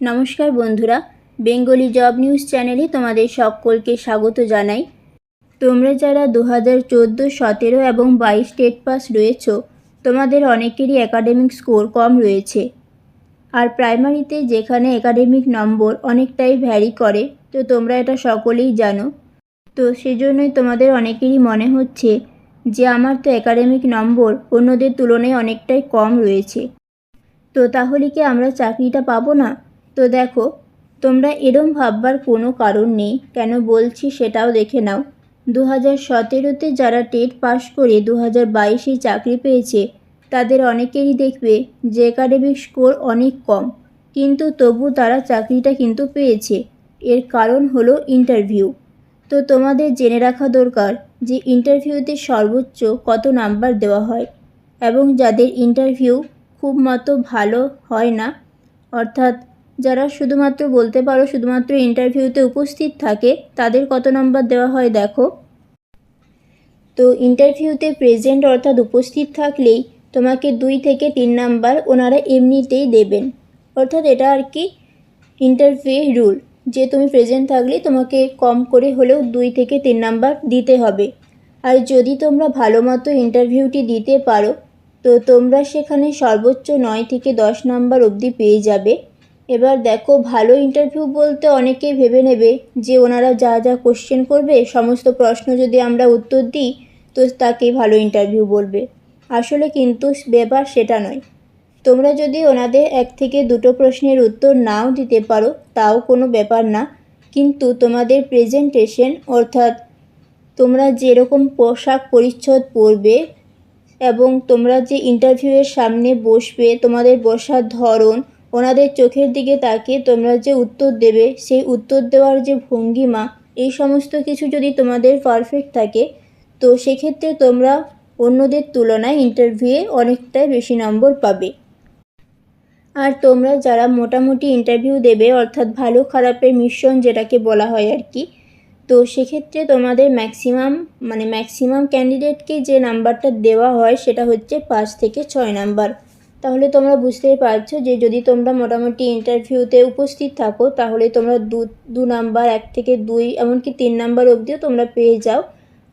নমস্কার বন্ধুরা, Bengali job news চ্যানেলে তোমাদের সকলকে স্বাগত জানাই। তোমরা যারা দু হাজার চোদ্দ, সতেরো এবং বাইশ স্টেট পাস রয়েছো, তোমাদের অনেকেরই একাডেমিক স্কোর কম রয়েছে। আর প্রাইমারিতে যেখানে একাডেমিক নম্বর অনেকটাই ভ্যারি করে, তো তোমরা এটা সকলেই জানো। তো সেজন্যই তোমাদের অনেকেরই মনে হচ্ছে যে, আমার তো একাডেমিক নম্বর অন্যদের তুলনায় অনেকটাই কম রয়েছে। তো তাহলে কি আমরা চাকরিটা পাবো না? তো দেখো, তোমরা এরম ভাববার কোনো কারণ নেই। কেন বলছি সেটাও দেখে নাও। দু হাজার সতেরোতে যারা টেট পাশ করে দু হাজার বাইশে চাকরি পেয়েছে, তাদের অনেকেরই দেখবে যে একাডেমিক স্কোর অনেক কম। কিন্তু তবু তারা চাকরিটা কিন্তু পেয়েছে। এর কারণ হলো ইন্টারভিউ। তো তোমাদের জেনে রাখা দরকার যে ইন্টারভিউতে সর্বোচ্চ কত নাম্বার দেওয়া হয় এবং যাদের ইন্টারভিউ খুব মতো ভালো হয় না, অর্থাৎ যারা শুধুমাত্র বলতে পারো শুধুমাত্র ইন্টারভিউতে উপস্থিত থাকে, তাদের কত নম্বর দেওয়া হয় দেখো। তো ইন্টারভিউতে প্রেজেন্ট অর্থাৎ উপস্থিত থাকলেই তোমাকে দুই থেকে তিন নাম্বার ওনারা এমনিতেই দেবেন। অর্থাৎ এটা আর কি ইন্টারভিউ রুল যে তুমি প্রেজেন্ট থাকলে তোমাকে কম করে হলেও দুই থেকে তিন নাম্বার দিতে হবে। আর যদি তোমরা ভালো মতো ইন্টারভিউটি দিতে পারো, তো তোমরা সেখানে সর্বোচ্চ নয় থেকে দশ নাম্বার অবধি পেয়ে যাবে। এবার দেখো, ভালো ইন্টারভিউ বলতে অনেকেই ভেবে নেবে যে ওনারা যা যা কোশ্চেন করবে, সমস্ত প্রশ্ন যদি আমরা উত্তর দিই, তো তাকেই ভালো ইন্টারভিউ বলবে। আসলে কিন্তু ব্যাপার সেটা নয়। তোমরা যদি ওনাদের এক থেকে দুটো প্রশ্নের উত্তর নাও দিতে পারো, তাও কোনো ব্যাপার না। কিন্তু তোমাদের প্রেজেন্টেশন অর্থাৎ তোমরা যেরকম পোশাক পরিচ্ছদ পরবে এবং তোমরা যে ইন্টারভিউয়ের সামনে বসবে, তোমাদের বসার ধরন ওনাদের চোখের দিকে তাকিয়ে তোমরা যে উত্তর দেবে, সেই উত্তর দেওয়ার যে ভঙ্গিমা, এই সমস্ত কিছু যদি তোমাদের পারফেক্ট থাকে, তো সেক্ষেত্রে তোমরা অন্যদের তুলনায় ইন্টারভিউয়ে অনেকটাই বেশি নম্বর পাবে। আর তোমরা যারা মোটামুটি ইন্টারভিউ দেবে, অর্থাৎ ভালো খারাপের মিশ্রণ যেটাকে বলা হয় আর কি, তো সেক্ষেত্রে তোমাদের ম্যাক্সিমাম মানে ম্যাক্সিমাম ক্যান্ডিডেটকে যে নাম্বারটা দেওয়া হয়, সেটা হচ্ছে পাঁচ থেকে ছয় নাম্বার তাহলে তোমরা বুঝতেই পারছ যে যদি তোমরা মোটামুটি ইন্টারভিউতে উপস্থিত থাকো, তাহলে তোমরা দু দু নাম্বার, এক থেকে দুই, এমনকি তিন নাম্বার অবধিও তোমরা পেয়ে যাও।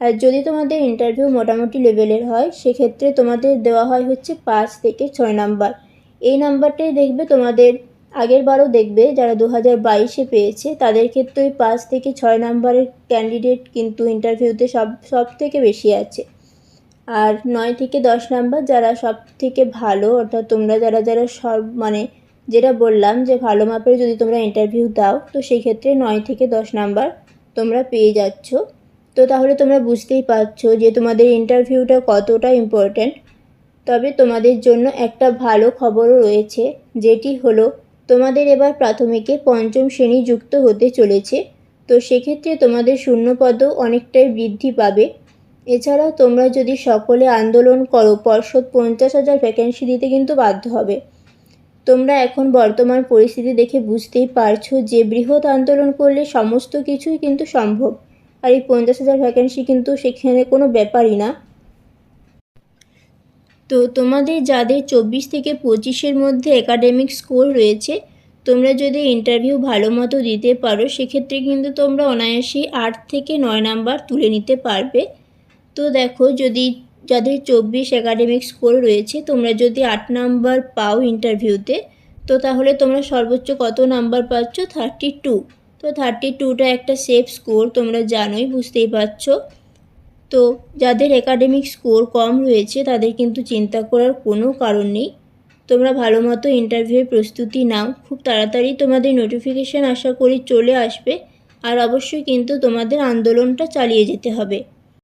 আর যদি তোমাদের ইন্টারভিউ মোটামুটি লেভেলের হয়, সেক্ষেত্রে তোমাদের দেওয়া হয় হচ্ছে পাঁচ থেকে ছয় নাম্বার। এই নাম্বারটাই দেখবে তোমাদের, আগের বারও দেখবে যারা দু হাজার বাইশে পেয়েছে, তাদের ক্ষেত্রে ওই পাঁচ থেকে ছয় নাম্বারের ক্যান্ডিডেট কিন্তু ইন্টারভিউতে সব সব থেকে বেশি আছে। আর নয় থেকে দশ নাম্বার যারা সব থেকে ভালো, অর্থাৎ তোমরা যারা যারা সব মানে যেটা বললাম যে ভালো মাপের যদি তোমরা ইন্টারভিউ দাও, তো সেই ক্ষেত্রে নয় থেকে দশ নাম্বার তোমরা পেয়ে যাচ্ছ। তো তাহলে তোমরা বুঝতেই পারছ যে তোমাদের ইন্টারভিউটা কতটা ইম্পর্ট্যান্ট তবে তোমাদের জন্য একটা ভালো খবরও রয়েছে, যেটি হলো তোমাদের এবার প্রাথমিকে পঞ্চম শ্রেণি যুক্ত হতে চলেছে। তো সেক্ষেত্রে তোমাদের শূন্যপদও অনেকটাই বৃদ্ধি পাবে। এছাড়াও তোমরা যদি সকলে আন্দোলন করো, পর্ষদ পঞ্চাশ হাজার ভ্যাকেন্সি দিতে কিন্তু বাধ্য হবে। তোমরা এখন বর্তমান পরিস্থিতি দেখে বুঝতেই পারছ যে বৃহৎ আন্দোলন করলে সমস্ত কিছুই কিন্তু সম্ভব। আর এই পঞ্চাশ হাজার ভ্যাকেন্সি কিন্তু সেখানে কোনো ব্যাপারই না। তো তোমাদের যাদের চব্বিশ থেকে পঁচিশের মধ্যে একাডেমিক স্কোর রয়েছে, তোমরা যদি ইন্টারভিউ ভালো মতো দিতে পারো, সেক্ষেত্রে কিন্তু তোমরা অনায়াসেই আট থেকে নয় নাম্বার তুলে নিতে পারবে। তো দেখো যদি যাদের চব্বিশ একাডেমিক স্কোর রয়েছে, তোমরা যদি আট নাম্বার পাও ইন্টারভিউতে তো তাহলে তোমরা সর্বোচ্চ কত নাম্বার পাচ্ছ? থার্টি টু তো থার্টি টুটা একটা সেফ স্কোর তোমরা জানোই, বুঝতেই পারছ। তো যাদের একাডেমিক স্কোর কম রয়েছে, তাদের কিন্তু চিন্তা করার কোনো কারণ নেই। তোমরা ভালো মতো ইন্টারভিউয়ের প্রস্তুতি নাও। খুব তাড়াতাড়ি তোমাদের নোটিফিকেশান আশা করি চলে আসবে। আর অবশ্যই কিন্তু তোমাদের আন্দোলনটা চালিয়ে যেতে হবে।